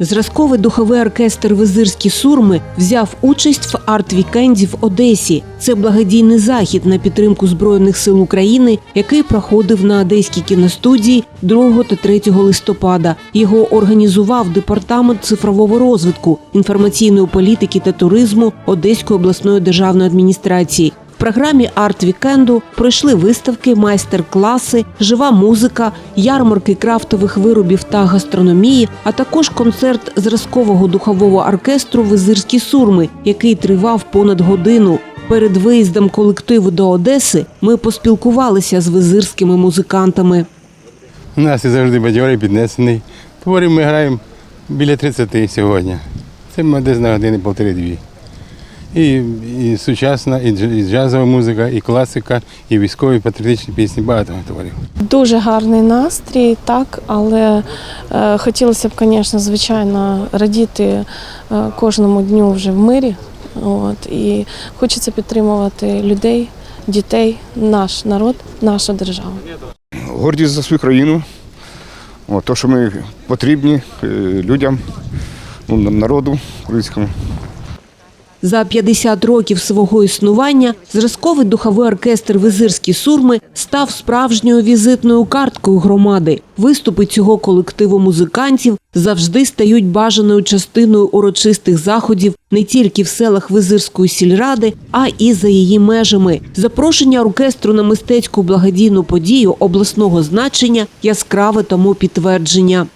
Зразковий духовий оркестр Визирські сурми взяв участь в арт-вікенді в Одесі. Це благодійний захід на підтримку Збройних сил України, який проходив на Одеській кіностудії 2 та 3 листопада. Його організував департамент цифрового розвитку, інформаційної політики та туризму Одеської обласної державної адміністрації. Програмі арт-вікенду пройшли виставки, майстер-класи, жива музика, ярмарки крафтових виробів та гастрономії, а також концерт зразкового духового оркестру Визирські сурми, який тривав понад годину. Перед виїздом колективу до Одеси ми поспілкувалися з визирськими музикантами. У нас і завжди бадьорий, піднесений. Творів ми граємо біля 30 сьогодні. Це ми десь на години півтори-дві. І, і сучасна, і і джазова музика, і класика, і військові патріотичні пісні, багато творів. Дуже гарний настрій, так, але е, хотілося б, звісно, звичайно, радіти е, кожному дню вже в мирі. От, і хочеться підтримувати людей, дітей, наш народ, нашу державу. гордість за свою країну. От, то, що ми потрібні е, людям, ну, нам, народу українському. За 50 років свого існування зразковий духовий оркестр Визирські сурми став справжньою візитною карткою громади. Виступи цього колективу музикантів завжди стають бажаною частиною урочистих заходів не тільки в селах Визирської сільради, а і за її межами. Запрошення оркестру на мистецьку благодійну подію обласного значення яскраве тому підтвердження.